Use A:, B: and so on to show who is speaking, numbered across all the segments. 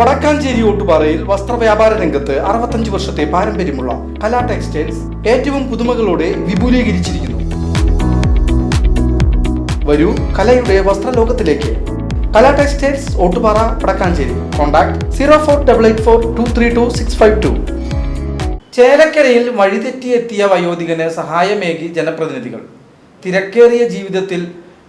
A: വടക്കാഞ്ചേരി ഓട്ടുപാറയിൽ വസ്ത്രവ്യാപാര രംഗത്ത് അറുപത്തഞ്ച് വർഷത്തെ പാരമ്പര്യമുള്ള കലാ ടെക്സ്റ്റൈൽസ് ഏറ്റവും പുതുമകളോടെ വിപുലീകരിച്ചിരിക്കുന്നു. വരൂ കലയുടെ വസ്ത്രലോകത്തിലേക്ക്. Kala textiles Ottupara Vadakkanchery. Contact zero four double eight four two three two six five two. ചേലക്കരയിൽ വഴിതെറ്റിയെത്തിയ വയോധികന് സഹായമേകി ജനപ്രതിനിധികൾ. തിരക്കേറിയ ജീവിതത്തിൽ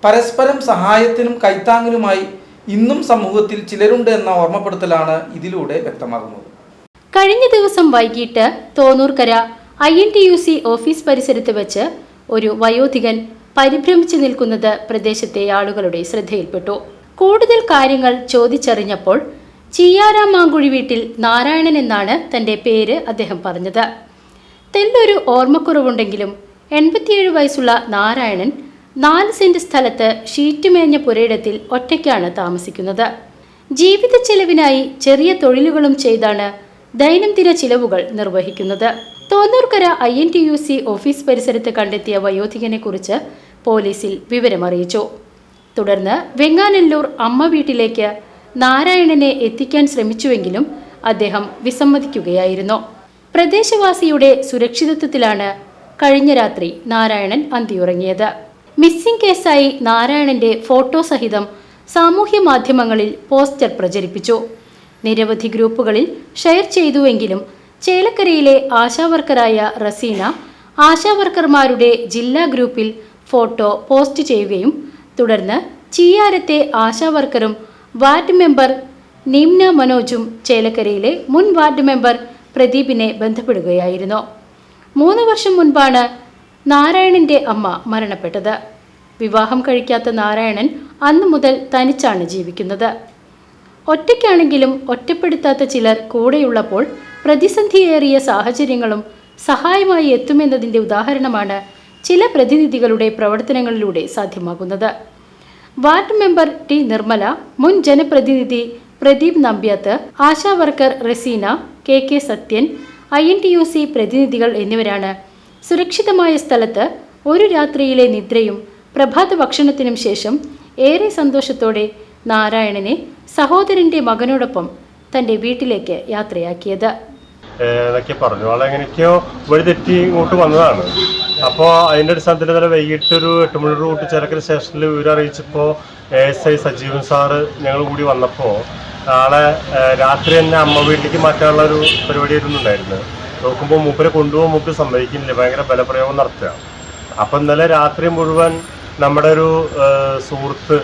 A: പരസ്പരം സഹായത്തിനും കൈത്താങ്ങിനുമായി ഇന്നും സമൂഹത്തിൽ ചിലരുണ്ട് എന്ന ഓർമ്മപ്പെടുത്തലാണ് ഇതിലൂടെ വ്യക്തമാകുന്നത്.
B: കഴിഞ്ഞ ദിവസം വൈകിട്ട് Thonnurkara I N T U C office പരിസരത്ത് വെച്ച് ഒരു വയോധികൻ പരിഭ്രമിച്ചു നിൽക്കുന്നത് പ്രദേശത്തെ ആളുകളുടെ ശ്രദ്ധയിൽപ്പെട്ടു. കൂടുതൽ കാര്യങ്ങൾ ചോദിച്ചറിഞ്ഞപ്പോൾ ചീയാരാമാങ്കുഴി വീട്ടിൽ നാരായണൻ എന്നാണ് തന്റെ പേര് അദ്ദേഹം പറഞ്ഞത്. തെല്ലൊരു ഓർമ്മക്കുറവുണ്ടെങ്കിലും എൺപത്തിയേഴ് വയസ്സുള്ള നാരായണൻ നാല് സെന്റ് സ്ഥലത്ത് ഷീറ്റ് മേഞ്ഞ പുരയിടത്തിൽ ഒറ്റയ്ക്കാണ് താമസിക്കുന്നത്. ജീവിത ചെലവിനായി ചെറിയ തൊഴിലുകളും ചെയ്താണ് ദൈനംദിന ചിലവുകൾ നിർവഹിക്കുന്നത്. Thonnurkara I N T U C office പരിസരത്ത് കണ്ടെത്തിയ വയോധികനെ കുറിച്ച് പോലീസിൽ വിവരമറിയിച്ചു. തുടർന്ന് വെങ്ങാനല്ലൂർ അമ്മ വീട്ടിലേക്ക് നാരായണനെ എത്തിക്കാൻ ശ്രമിച്ചുവെങ്കിലും അദ്ദേഹം വിസമ്മതിക്കുകയായിരുന്നു. പ്രദേശവാസിയുടെ സുരക്ഷിതത്വത്തിലാണ് കഴിഞ്ഞ രാത്രി നാരായണൻ അന്തിയുറങ്ങിയത്. മിസ്സിംഗ് കേസായി നാരായണന്റെ ഫോട്ടോ സഹിതം സാമൂഹ്യ മാധ്യമങ്ങളിൽ പോസ്റ്റർ പ്രചരിപ്പിച്ചു. നിരവധി ഗ്രൂപ്പുകളിൽ ഷെയർ ചെയ്തുവെങ്കിലും ചേലക്കരയിലെ ആശാവർക്കറായ റസീന ആശാവർക്കർമാരുടെ ജില്ലാ ഗ്രൂപ്പിൽ ഫോട്ടോ പോസ്റ്റ് ചെയ്യുകയും തുടർന്ന് ചീയാരത്തെ ആശാവർക്കറും വാർഡ് മെമ്പർ നിംന മനോജും ചേലക്കരയിലെ മുൻ വാർഡ് മെമ്പർ പ്രദീപിനെ ബന്ധപ്പെടുകയായിരുന്നു. മൂന്ന് വർഷം മുൻപാണ് നാരായണന്റെ അമ്മ മരണപ്പെട്ടത്. വിവാഹം കഴിക്കാത്ത നാരായണൻ അന്നു മുതൽ തനിച്ചാണ് ജീവിക്കുന്നത്. ഒറ്റയ്ക്കാണെങ്കിലും ഒറ്റപ്പെടുത്താത്ത ചിലർ കൂടെയുള്ളപ്പോൾ പ്രതിസന്ധിയേറിയ സാഹചര്യങ്ങളും സഹായമായി എത്തുമെന്നതിന്റെ ഉദാഹരണമാണ് ചില പ്രതിനിധികളുടെ പ്രവർത്തനങ്ങളിലൂടെ സാധ്യമാകുന്നത്. വാർഡ് മെമ്പർ ടി നിർമ്മല മുൻ ജനപ്രതിനിധി Pradeep Nambiath ASHA worker Raseena K K Sathyan I N T U C പ്രതിനിധികൾ എന്നിവരാണ് സുരക്ഷിതമായ സ്ഥലത്ത് ഒരു രാത്രിയിലെ നിദ്രയും പ്രഭാത ഭക്ഷണത്തിനും ശേഷം ഏറെ സന്തോഷത്തോടെ നാരായണനെ സഹോദരന്റെ മകനോടൊപ്പം തന്റെ വീട്ടിലേക്ക് യാത്രയാക്കിയത്.
C: പറഞ്ഞു. ആളെ എങ്ങനെയൊക്കെയോ വഴി തെറ്റി ഇങ്ങോട്ട് വന്നതാണ്. അപ്പോൾ അതിന്റെ അടിസ്ഥാനത്തിൽ തന്നെ വൈകിട്ട് ഒരു എട്ട് മണി റൂട്ട് ചേർക്കൽ സ്റ്റേഷനിൽ വിവരം അറിയിച്ചപ്പോൾ എസ് ഐ സജീവൻ സാറ് ഞങ്ങൾ കൂടി വന്നപ്പോൾ ആളെ രാത്രി തന്നെ അമ്മ വീട്ടിലേക്ക് മാറ്റാനുള്ള ഒരു പരിപാടി ഇരുന്നുണ്ടായിരുന്നു നോക്കുമ്പോൾ മൂപ്പരെ കൊണ്ടുപോകാൻ മൂപ്പര് സമ്മതിക്കുന്നില്ല. ഭയങ്കര ബലപ്രയോഗം നടത്തുക. അപ്പം ഇന്നലെ രാത്രി മുഴുവൻ നമ്മുടെ ഒരു സുഹൃത്ത്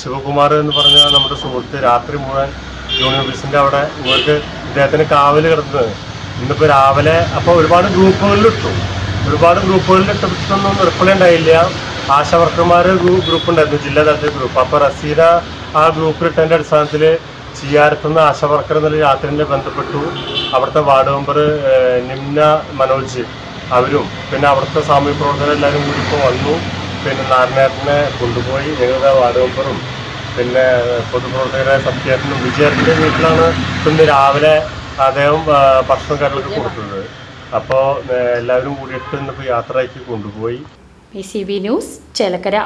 C: ശിവകുമാർ എന്ന് പറഞ്ഞ നമ്മുടെ സുഹൃത്ത് രാത്രി മുഴുവൻ യൂണിയൻ അവിടെ ഇവർക്ക് ഇദ്ദേഹത്തിന് കാവൽ കിടന്നത്. ഇന്നിപ്പോൾ രാവിലെ അപ്പോൾ ഒരുപാട് ഗ്രൂപ്പുകളിൽ ഇട്ടു. ഒരുപാട് ഗ്രൂപ്പുകളിൽ ഇട്ടൊന്നും റിപ്ലൈ ഉണ്ടായില്ല. ആശാ വർക്കർമാർ ഗ്രൂപ്പ് ഉണ്ടായിരുന്നു ജില്ലാ തലത്തിൽ ഗ്രൂപ്പ്. അപ്പോൾ റസീന ആ ഗ്രൂപ്പിൽ ഇട്ടതിന്റെ അടിസ്ഥാനത്തിൽ ചിയാരത്തുനിന്ന് ആശാവർക്കർ എന്നുള്ള യാത്രയിൽ ബന്ധപ്പെട്ടു. അവിടുത്തെ വാർഡ് മെമ്പർ നിംന മനോജ് അവരും പിന്നെ അവിടുത്തെ സാമൂഹ്യ പ്രവർത്തകർ എല്ലാവരും കൂടി ഇപ്പോൾ വന്നു. പിന്നെ നാരായണേട്ടനെ കൊണ്ടുപോയി. ഞങ്ങളുടെ വാർഡ് മെമ്പറും പിന്നെ പൊതുപ്രവർത്തകരായ സത്യേട്ടനും വിജയേട്ടന്റെ വീട്ടിലാണ് ഇന്ന് രാവിലെ അദ്ദേഹം ഭക്ഷണം കാര്യങ്ങളൊക്കെ കൊടുത്തത്. അപ്പോൾ എല്ലാവരും കൂടിയിട്ട് ഇന്നിപ്പോൾ യാത്രയ്ക്ക് കൊണ്ടുപോയി.
B: C B news Chelakkara.